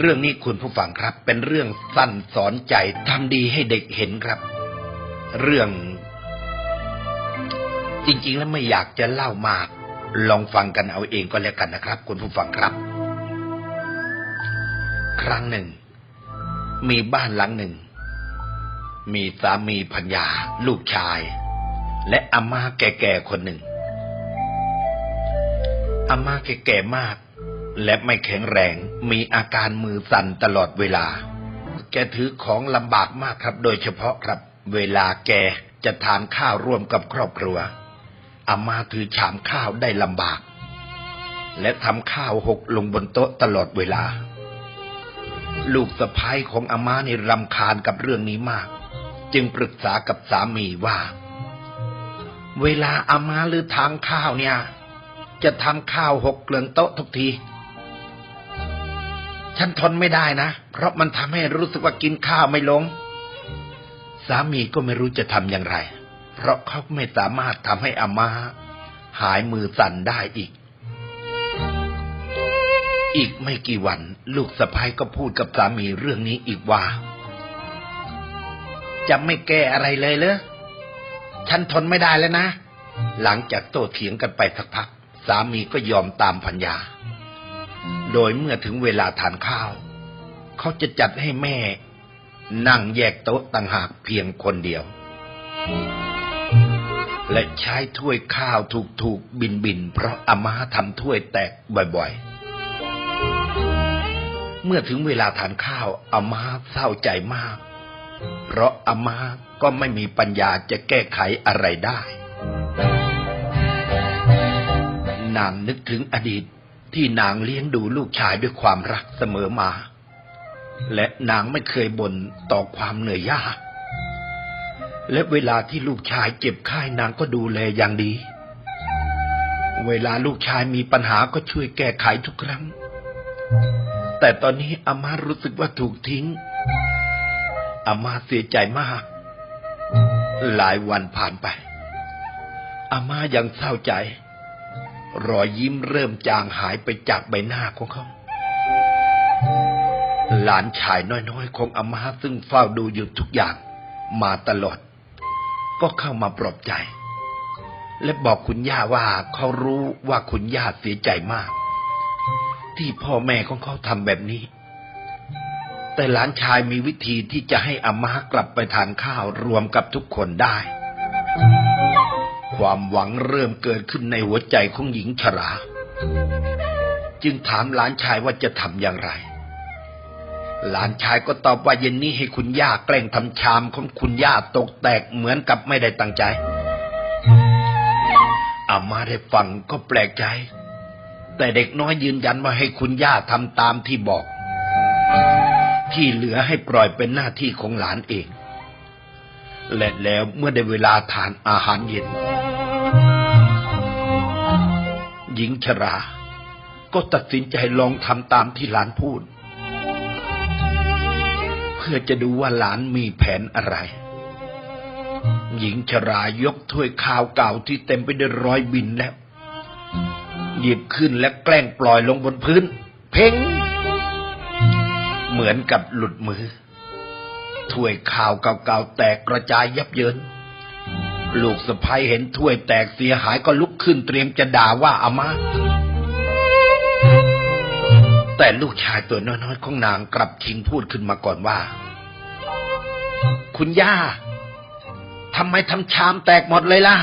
เรื่องนี้คุณผู้ฟังครับ เป็นเรื่องสั้นสอนใจทำดีให้เด็กเห็นครับ เรื่อง จริงๆแล้วไม่อยากจะเล่ามาก ลองฟังกันเอาเองก็แล้วกันนะครับ คุณผู้ฟังครับ ครั้งหนึ่ง มีบ้านหลังหนึ่ง มีสามีพัญญา ลูกชาย และอาม่าแก่ๆคนหนึ่งอาม่าแก่ๆมาก และไม่แข็งแรง มีอาการมือสั่นตลอดเวลา แกถือของลำบากมากครับ โดยเฉพาะครับ เวลาแกจะทานข้าวร่วมกับครอบครัวอามาถือชามข้าวได้ลำบาก และทำข้าวหกลงบนโต๊ะตลอดเวลา ลูกสะพ้ายของอาม่านี่รำคาญกับเรื่องนี้มาก จึงปรึกษากับสามีว่า เวลาอามาหรือทางข้าวเนี่ย จะทำข้าวหกเกลือนโต๊ะทุกที ฉันทนไม่ได้นะ เพราะมันทำให้รู้สึกว่ากินข้าวไม่ลง สามีก็ไม่รู้จะทำอย่างไร เพราะเขาไม่สามารถทำให้อาม่าหายมือสั่นได้อีก อีกไม่กี่วัน ลูกสะพ้ายก็พูดกับสามีเรื่องนี้อีกว่า จะไม่แก้อะไรเลยเหรอ ฉันทนไม่ได้แล้วนะ หลังจากโต้เถียงกันไปสักพัก สามีก็ยอมตามพัญญา โดยเมื่อถึงเวลาทานข้าว เขาจะจัดให้แม่ นั่งแยกโต๊ะต่างหากเพียงคนเดียว และใช้ถ้วยข้าวถูกๆบินๆเพราะอาม่าทำถ้วยแตกบ่อยๆ เมื่อถึงเวลาทานข้าวอาม่าเศร้าใจมาก เพราะอาม่าก็ไม่มีปัญญาจะแก้ไขอะไรได้นางนึกถึงอดีต ที่นางเลี้ยงดูลูกชายด้วยความรักเสมอมา และนางไม่เคยบ่นต่อความเหนื่อยยาก และเวลาที่ลูกชายเจ็บไข้นางก็ดูแลอย่างดี เวลาลูกชายมีปัญหาก็ช่วยแก้ไขทุกครั้ง แต่ตอนนี้อาม่ารู้สึกว่าถูกทิ้ง อาม่าเสียใจมาก หลายวันผ่านไป อาม่ายังเศร้าใจ รอยยิ้มเริ่มจางหายไปจากใบหน้าของเขา หลานชายน้อยๆของอาม่าซึ่งเฝ้าดูอยู่ทุกอย่างมาตลอด ก็เข้ามาปลอบใจ และบอกคุณย่าว่าเขารู้ว่าคุณย่าเสียใจมาก ที่พ่อแม่ของเขาทำแบบนี้ แต่หลานชายมีวิธีที่จะให้อาม่ากลับไปทานข้าวรวมกับทุกคนได้ ความหวังเริ่มเกิดขึ้นในหัวใจของหญิงชรา จึงถามหลานชายว่าจะทำอย่างไร หลานชายก็ตอบว่าเย็นนี้ให้คุณย่าแกล้งทำชามของคุณย่าตกแตกเหมือนกับไม่ได้ตั้งใจ อามาได้ฟังก็แปลกใจ แต่เด็กน้อยยืนยันว่าให้คุณย่าทำตามที่บอก ที่เหลือให้ปล่อยเป็นหน้าที่ของหลานเองและแล้วเมื่อได้เวลาทานอาหารเย็น หญิงชรา ก็ตัดสินใจลองทำตามที่หลานพูด เพื่อจะดูว่าหลานมีแผนอะไร หญิงชรายกถ้วยข้าวเก่าที่เต็มไปด้วยรอยบินแล้ว หยิบขึ้นและแกล้งปล่อยลงบนพื้น เพ่งเหมือนกับหลุดมือถ้วยข้าวเก่าๆแตกกระจายยับเยิน ลูกสะพ้ยเห็นถ้วยแตกเสียหายก็ลุกขึ้นเตรียมจะด่าว่าอามาแต่ลูกชายตัวน้อยๆของนางกลับชิงพูดขึ้นมาก่อนว่า คุณย่าทำไมทำชามแตกหมดเลยล่ะ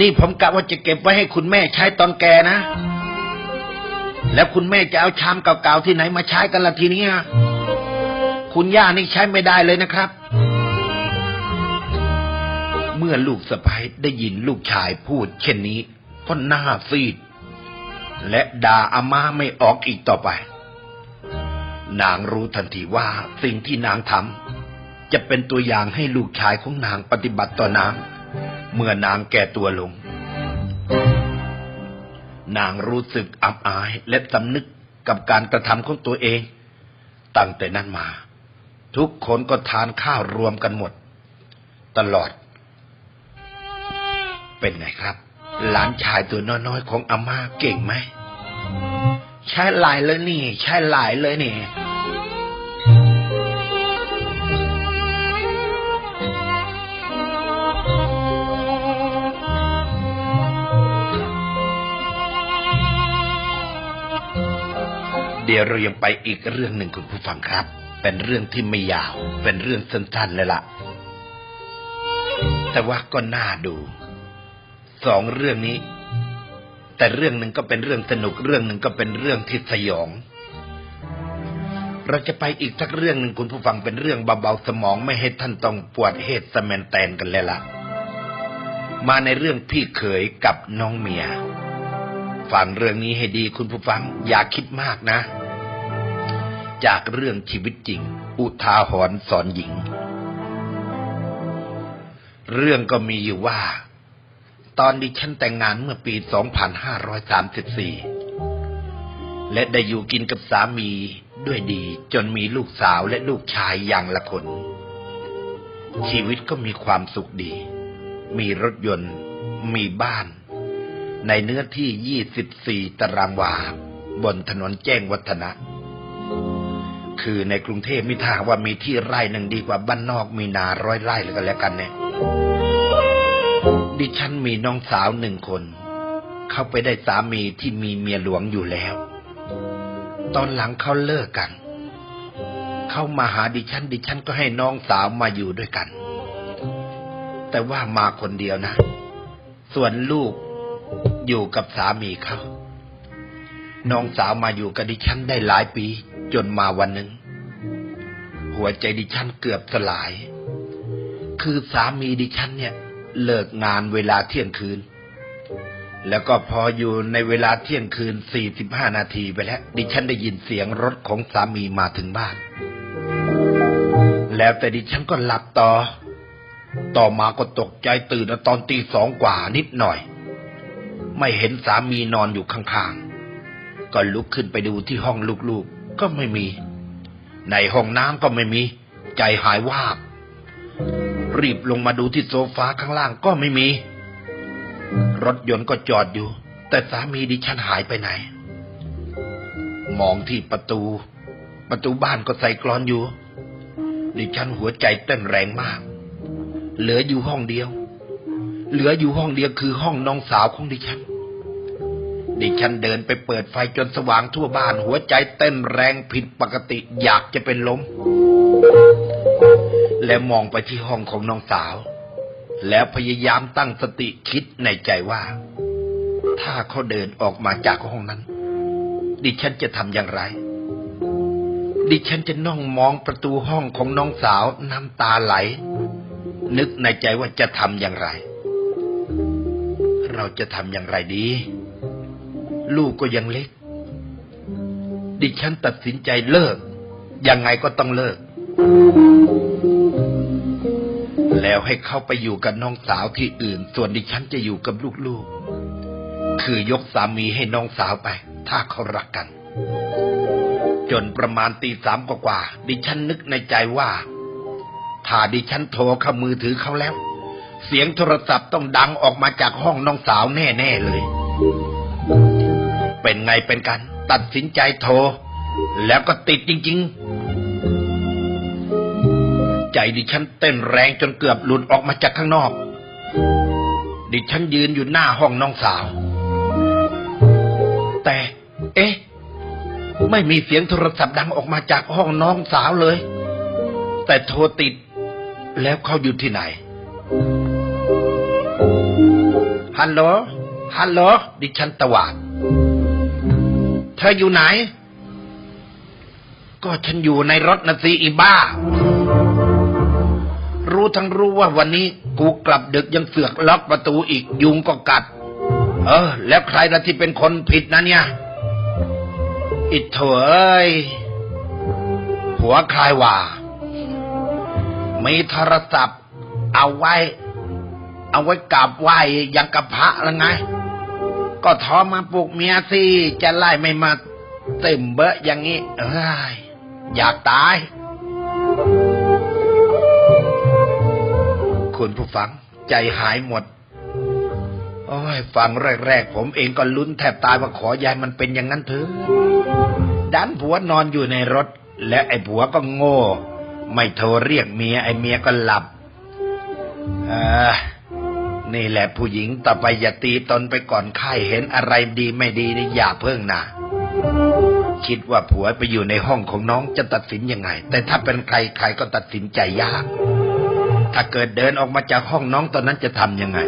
นี่ผมกะว่าจะเก็บไว้ให้คุณแม่ใช้ตอนแก่นะ แล้วคุณแม่จะเอาชามเก่าๆที่ไหนมาใช้กันล่ะทีนี้คุณย่านี่ใช้ไม่ได้เลยนะครับ เมื่อลูกสะพ้ยได้ยินลูกชายพูด เช่นนี้ก็หน้าซีด และด่าอาม่าไม่ออกอีกต่อไป นางรู้ทันทีว่าสิ่งที่นางทำจะเป็นตัวอย่างให้ลูกชายของนางปฏิบัติต่อนางเมื่อนางแก่ตัวลง นางรู้สึกอับอายและสำนึกกับการกระทำของตัวเอง ตั้งแต่นั้นมา ทุกคนก็ทานข้าวรวมกันหมด ตลอด เป็นไงครับ หลานชายตัวน้อยๆของอาม่าเก่งไหมใช่หลายเลยนี่ ใช่หลายเลยนี่เดี๋ยวเรายังไปอีกเรื่องหนึ่งคุณผู้ฟังครับ เป็นเรื่องที่ไม่ยาว เป็นเรื่องสั้นๆเลยล่ะ แต่ว่าก็น่าดู สองเรื่องนี้ แต่เรื่องหนึ่งก็เป็นเรื่องสนุกเรื่องหนึ่งก็เป็นเรื่องที่สยอง เราจะไปอีกสักเรื่องหนึ่งคุณผู้ฟังเป็นเรื่องเบาๆสมองไม่ให้ท่านต้องปวดเหตุสแมนแตนกันเลยล่ะ มาในเรื่องพี่เขยกับน้องเมียฟังเรื่องนี้ให้ดีคุณผู้ฟังอย่าคิดมากนะ จากเรื่องชีวิตจริง อุทาหรณ์สอนหญิง เรื่องก็มีอยู่ว่า ตอนดิฉันแต่งงานเมื่อปี 2534 และได้อยู่กินกับสามีด้วยดีจนมีลูกสาวและลูกชายอย่างละคน ชีวิตก็มีความสุขดี มีรถยนต์ มีบ้าน ในเนื้อที่ 24 ตารางวา บนถนนแจ้งวัฒนะ คือในกรุงเทพมิถ้าว่ามีที่ไร่หนึ่งดีกว่าบ้านนอกมีนาร้อยไร่เลยก็แล้วกันเนี่ย ดิฉันมีน้องสาวหนึ่งคน เขาไปได้สามีที่มีเมียหลวงอยู่แล้ว ตอนหลังเขาเลิกกัน เขามาหาดิฉัน ดิฉันก็ให้น้องสาวมาอยู่ด้วยกัน แต่ว่ามาคนเดียวนะ ส่วนลูกอยู่กับสามีเขา น้องสาวมาอยู่กับดิฉันได้หลายปี จนมาวันหนึ่งหัวใจดิฉันเกือบสลาย คือสามีดิฉันเนี่ย เลิกงานเวลาเที่ยงคืน แล้วก็พออยู่ในเวลาเที่ยงคืน45นาทีไปแล้ว ดิฉันได้ยินเสียงรถของสามีมาถึงบ้าน แล้วแต่ดิฉันก็หลับต่อ ต่อมาก็ตกใจตื่นตอนตีสองกว่านิดหน่อย ไม่เห็นสามีนอนอยู่ข้างๆ ก็ลุกขึ้นไปดูที่ห้องลูกๆก็ไม่มี ในห้องน้ำก็ไม่มี ใจหายวาบ รีบลงมาดูที่โซฟาข้างล่างก็ไม่มี รถยนต์ก็จอดอยู่ แต่สามีดิฉันหายไปไหน มองที่ประตู ประตูบ้านก็ใส่กรอนอยู่ ดิฉันหัวใจเต้นแรงมาก เหลืออยู่ห้องเดียว เหลืออยู่ห้องเดียวคือห้องน้องสาวของดิฉัน ดิฉันเดินไปเปิดไฟจนสว่างทั่วบ้าน หัวใจเต้นแรงผิดปกติอยากจะเป็นลม และมองไปที่ห้องของน้องสาว แล้วพยายามตั้งสติคิดในใจว่า ถ้าเขาเดินออกมาจากห้องนั้น ดิฉันจะทำอย่างไร ดิฉันจะนั่งมองประตูห้องของน้องสาวน้ำตาไหล นึกในใจว่าจะทำอย่างไร เราจะทำอย่างไรดี ลูกก็ยังเล็ก ดิฉันตัดสินใจเลิกยังไงก็ต้องเลิก แล้วให้เขาไปอยู่กับน้องสาวที่อื่น ส่วนดิฉันจะอยู่กับลูกๆ คือยกสามีให้น้องสาวไป ถ้าเขารักกัน จนประมาณตีสามกว่าๆดิฉันนึกในใจว่า ถ้าดิฉันโทรเข้ามือถือเขาแล้ว เสียงโทรศัพท์ต้องดังออกมาจากห้องน้องสาวแน่ๆเลย เป็นไงเป็นกัน ตัดสินใจโทร แล้วก็ติดจริง ๆ ใจดิฉันเต้นแรงจนเกือบหลุดออกมาจากข้างนอก ดิฉันยืนอยู่หน้าห้องน้องสาว แต่ เอ๊ะ ไม่มีเสียงโทรศัพท์ดังออกมาจากห้องน้องสาวเลย แต่โทรติด แล้วเขาอยู่ที่ไหน ฮัลโหล ฮัลโหล ดิฉันตวาด เธออยู่ไหน ก็ฉันอยู่ในรถนะสิอีบ้า รู้ทั้งรู้ว่าวันนี้กูกลับดึกยังเสือกล็อกประตูอีกยุงก็กัด เออ แล้วใครละที่เป็นคนผิดนะเนี่ย อิดโถอยหัวคลายว่า มีโทรศัพท์ เอาไว้ เอาไว้กราบไหว้อยังกับพระแล้วไง ก็ทอมาปลุกเมียสิจะไล่ไม่มาเต็มเบอะอย่างนี้เอ้ยอยากตาย คุณผู้ฟัง ใจหายหมด โอ้ยฟังแรกๆ ผมเองก็ลุ้นแทบตายว่าขอยายมันเป็นอย่างนั้นเถอะดันผัวนอนอยู่ในรถ และไอ้ผัวก็โง่ ไม่โทรเรียกเมีย ไอ้เมียก็หลับเออนี่แหละผู้หญิงต่อไปอย่าตีตนไปก่อนไข้เห็นอะไรดีไม่ดีนี่อย่าเพิ่งนะคิดว่าผัวไปอยู่ในห้องของน้องจะตัดสินยังไง แต่ถ้าเป็นใครใครก็ตัดสินใจยาก ถ้าเกิดเดินออกมาจากห้องน้องตอนนั้นจะทำยังไง